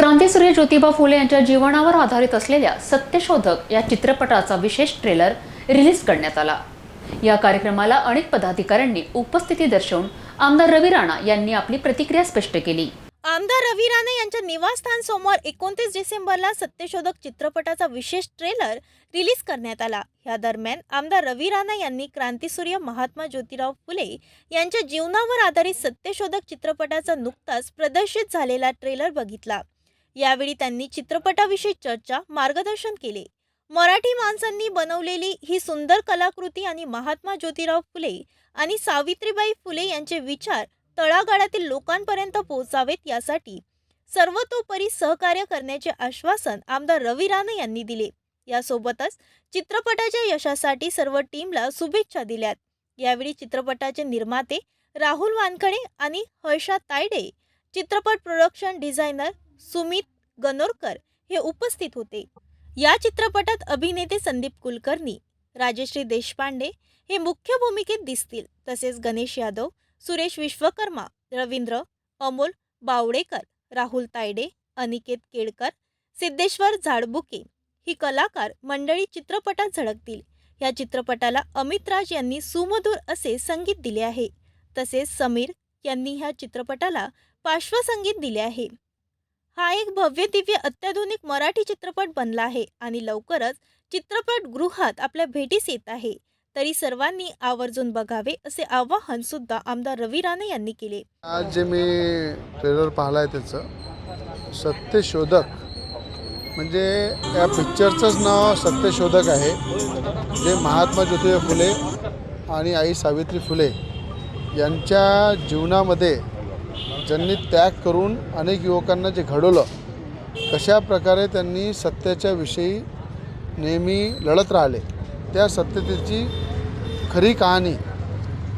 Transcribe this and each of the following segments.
क्रांतीसूर्य ज्योतिबा फुले यांच्या जीवनावर आधारित असलेल्या सत्यशोधक या चित्रपटाचा विशेष ट्रेलर रिलीज करण्यात आला. या कार्यक्रमाला अनेक पदाधिकाऱ्यांनी उपस्थिती दर्शवून आमदार रवी राणा यांनी आपली प्रतिक्रिया स्पष्ट केली. आमदार रवी राणा यांच्या निवासस्थान सोमवार एकोणतीस डिसेंबरला सत्यशोधक चित्रपटाचा विशेष ट्रेलर रिलीज करण्यात आला. या दरम्यान आमदार रवी राणा यांनी क्रांतीसूर्य महात्मा ज्योतिराव फुले यांच्या जीवनावर आधारित सत्यशोधक चित्रपटाचा नुकताच प्रदर्शित झालेला ट्रेलर बघितला. यावेळी त्यांनी चित्रपटाविषयी चर्चा मार्गदर्शन केले. मराठी माणसांनी बनवलेली ही सुंदर कलाकृती आणि महात्मा ज्योतिराव फुले आणि सावित्रीबाई फुले यांचे विचार तळागाळातील लोकांपर्यंत पोहोचावेत यासाठी सर्वतोपरी सहकार्य करण्याचे आश्वासन आमदार रवी राणे यांनी दिले. यासोबतच चित्रपटाच्या यशासाठी सर्व टीमला शुभेच्छा दिल्यात. यावेळी चित्रपटाचे निर्माते राहुल वानखडे आणि हर्षा तायडे चित्रपट प्रोडक्शन डिझायनर सुमित गनोरकर हे उपस्थित होते. या चित्रपटात अभिनेते संदीप कुलकर्णी राजश्री देशपांडे हे मुख्य भूमिकेत दिसतील तसेच गणेश यादव सुरेश विश्वकर्मा रवींद्र अमोल बावडेकर राहुल तायडे अनिकेत केळकर सिद्धेश्वर झाडबुके ही कलाकार मंडळी चित्रपटात झळकतील. या चित्रपटाला अमित राज यांनी सुमधुर असे संगीत दिले आहे. तसेच समीर यांनी ह्या चित्रपटाला पार्श्वसंगीत दिले आहे. हा एक भव्य दिव्य अत्याधुनिक मराठी चित्रपट बनला आहे आणि लवकरच चित्रपटगृहात आपल्या भेटीस येत आहे. तरी सर्वांनी आवर्जून बघावे असे आवाहन सुद्धा आमदार रवी राणे यांनी केले. आज जे मी ट्रेलर पाहिलाय आहे त्याचं सत्यशोधक म्हणजे या पिक्चरचंच नाव सत्यशोधक आहे. जे महात्मा ज्योतिबा फुले आणि आई सावित्री फुले यांच्या जीवनामध्ये ज्यांनी त्याग करून अनेक युवकांना जे घडवलं कशा प्रकारे त्यांनी सत्याच्या विषयी नेहमी लढत राहिले त्या सत्यतेची खरी कहाणी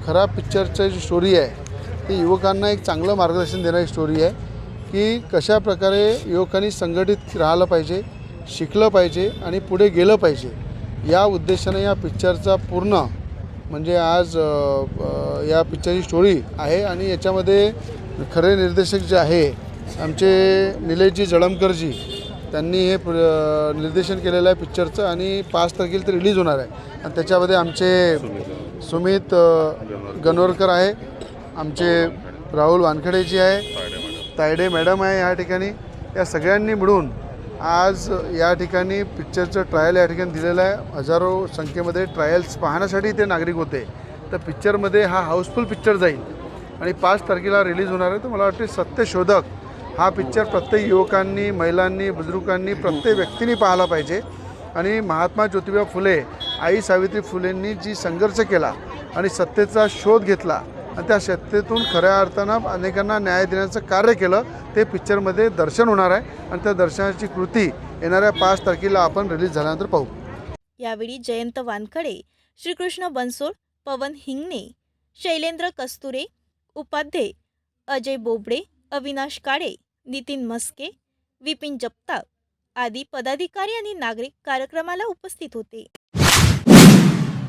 खरा पिक्चरचं जी स्टोरी आहे ती युवकांना एक चांगलं मार्गदर्शन देणारी स्टोरी आहे की कशा प्रकारे युवकांनी संघटित राहिलं पाहिजे शिकलं पाहिजे आणि पुढे गेलं पाहिजे या उद्देशाने या पिक्चरचा पूर्ण म्हणजे आज या पिक्चरची स्टोरी आहे आणि याच्यामध्ये खरे निर्देशक जे आहे आमचे निलेशजी जळमकरजी त्यांनी हे प्र- निर्देशन केलेलं आहे पिक्चरचं आणि पाच तारखेला ते रिलीज होणार आहे. आणि त्याच्यामध्ये आमचे सुमित गनोरकर गणोरकर आहे आमचे राहुल वानखडेजी आहे तायडे मॅडम आहे या ठिकाणी. या सगळ्यांनी मिळून आज या ठिकाणी पिक्चरचं ट्रायल या ठिकाणी दिलेलं आहे. हजारो संख्येमध्ये ट्रायल्स पाहण्यासाठी ते नागरिक होते. तर पिक्चरमध्ये हा हाऊसफुल पिक्चर जाईल. आणि पाच तारखेला रिलीज होणार आहे. तर मला वाटते सत्यशोधक हा पिक्चर प्रत्येक युवकांनी महिलांनी बुजुर्गांनी प्रत्येक व्यक्तीने पाहायला पाहिजे. आणि महात्मा ज्योतिबा फुले आई सावित्री फुलेंनी जी संघर्ष केला आणि सत्तेचा शोध घेतला आणि त्या सत्तेतून खऱ्या अर्थानं अनेकांना न्याय देण्याचं कार्य केलं ते पिक्चरमध्ये दर्शन होणार आहे. आणि त्या दर्शनाची कृती येणाऱ्या पाच तारखेला आपण रिलीज झाल्यानंतर पाहू. यावेळी जयंत वानखडे श्रीकृष्ण बनसोड पवन हिंगणे शैलेंद्र कस्तुरे उपाध्ये अजय बोबडे अविनाश काळे नितीन मस्के विपिन जगताप आदी पदाधिकारी आणि नागरिक कार्यक्रमाला उपस्थित होते.